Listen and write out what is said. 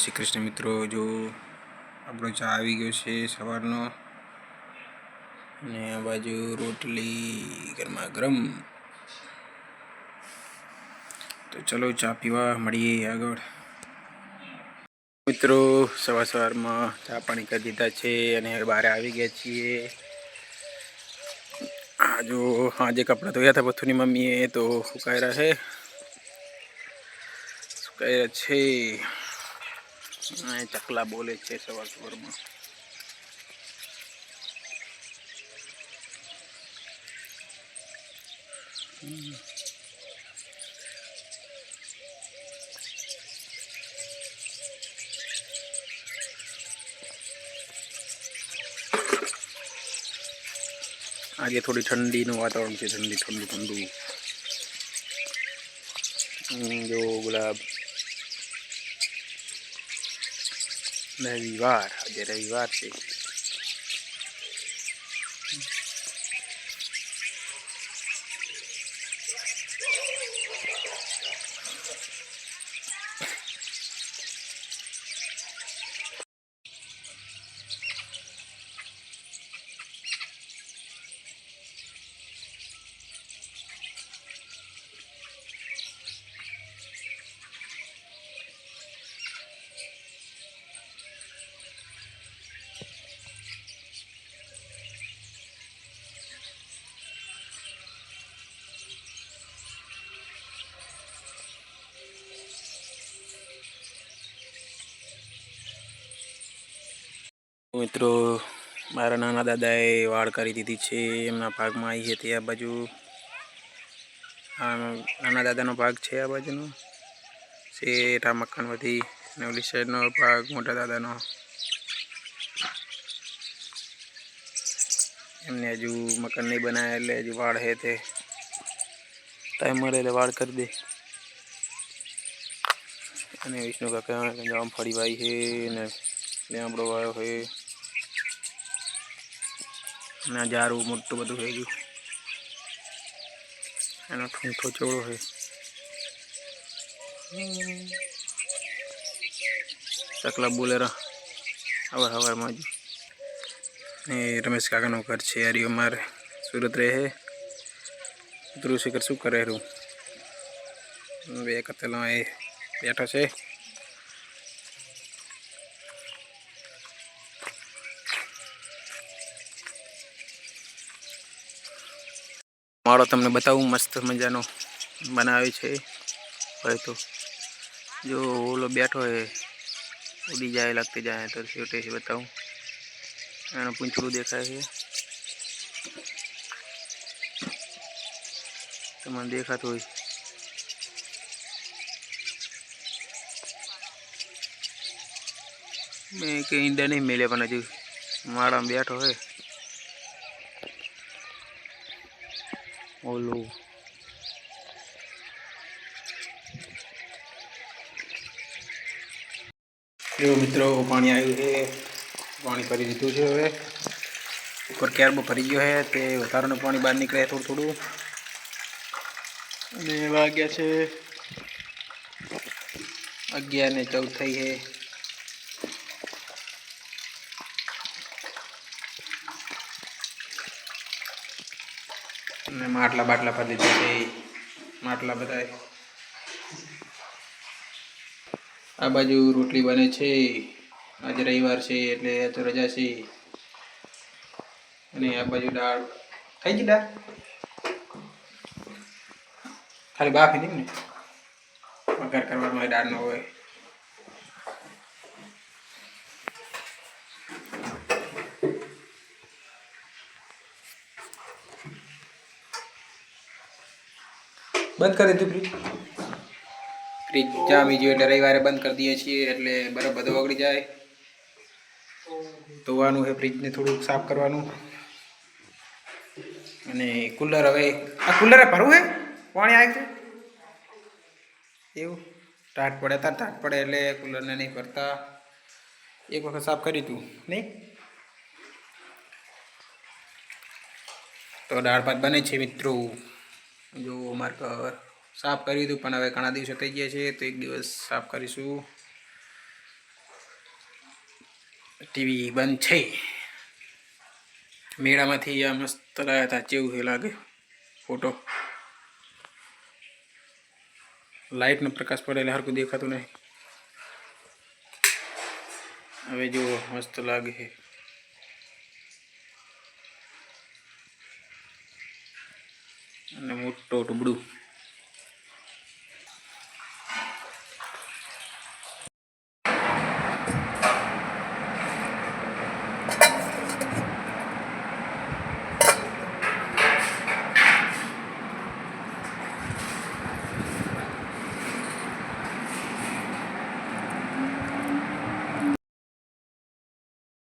શ્રી કૃષ્ણ મિત્રો, જો આપણો ચા આવી ગયો છે સવારનો. અને આ બાજુ રોટલી ગરમા ગરમ તો ચલો ચા પીવા મળીએ આગળ. મિત્રો, સવાર સવારમાં ચા પાણી કરી દીધા છે અને બહાર આવી ગયા છીએ. આ જો આજે કપડાં ધોયા હતા પથ્થુની મમ્મીએ, તો સુકાયરા છે. સુકાયરા છે. ચકલા બોલે છે સવાર સવારમાં. આજે થોડી ઠંડીનું વાતાવરણ છે, ઠંડી, ઠંડુ ઠંડુ. જો ગુલાબ. રવિવાર આજે રવિવાર છે મિત્રો, મારા નાના દાદાએ વાળ કરી દીધી છે, એમના ભાગમાં આવી છે તે આ બાજુ. નાના દાદાનો ભાગ છે આ બાજુનો. શેઠા મકાન મકાનમાંથી અને ઓલી સાઈડનો ભાગ મોટા દાદાનો. એમને હજુ મકાન નહીં બનાવ્યા એટલે હજુ વાળ હે તે. ટાઈમ મળે એટલે વાળ કરી દે. અને વિષ્ણુ કાકા જવા ફરી ભાઈ છે ને લેમડો વાયો છે અને આ ઝાડવું મોટું બધું થઈ ગયું. એનો ઠૂંઠો ચોળો છે ચકલા બોલેરા. હવાર હવારમાં જ. ને રમેશ કાકાનું ઘર છે યારી અમારે. સુરત રહે છે ધ્રુવ શિખર શું કરે રહ્યું? બે કતેલો એ બેઠો છે. માળો તમને બતાવું, મસ્ત મજાનો બનાવે છે. હોય તો. જો ઓલો બેઠો હે ઉડી જાય, લાગતી જાય, તો છેવટે બતાવું. એનું પૂંછડું દેખાય છે. તમને દેખાતું હોય. મેં કે ઈંડા નહીં મેલે પણ હજુ માળામાં બેઠો હે ઓલું. એવું મિત્રો, પાણી આવ્યું છે. પાણી ભરી દીધું છે હવે. ઉપર ક્યારબો ભરી ગયો છે, તે વધારાનું પાણી બહાર નીકળે થોડું થોડું. અને વાગ્યા છે અગિયાર ને ચૌદ થઈ છે. અને માટલા બાટલા પર લીધા છે માટલા બધા આ બાજુ રોટલી બને છે. આજે રવિવાર છે એટલે તો રજા છે. અને આ બાજુ દાળ. થઈ ગઈ દાળ? ખાલી બાફી દીધી ને? વઘાર કરવાનો હોય દાળ ન હોય. બંધ કરી દીધું ફ્રીજ? ફ્રીજ જામી ગયું એટલે રવિવારે બંધ કરી દઈએ છીએ એટલે બરફ બધો ઓગળી જાય. ધોવાનું છે, ફ્રીજને થોડુંક સાફ કરવાનું. અને કુલર હવે, આ કુલરે ભરવું હે પાણી આવી છે એવું? ટાટ પડે, તાર ટાટ પડે એટલે કુલરને નહીં ભરતા. એક વખત સાફ કરી તું નહીં? તો દાળ ભાત બને છે મિત્રો. જો અમારે ઘર સાફ કર્યું હતું, પણ હવે ઘણા દિવસો થઈ ગયા છે, તો એક દિવસ સાફ કરીશું. ટીવી બંધ છે. મેળામાંથી આ મસ્ત લાયા હતા ચેવું છે લાગે, ફોટો. લાઇટનો પ્રકાશ પડે એટલે હરકું દેખાતું નહીં. હવે જુઓ મસ્ત લાગે છે. અને મોટો ટુબડું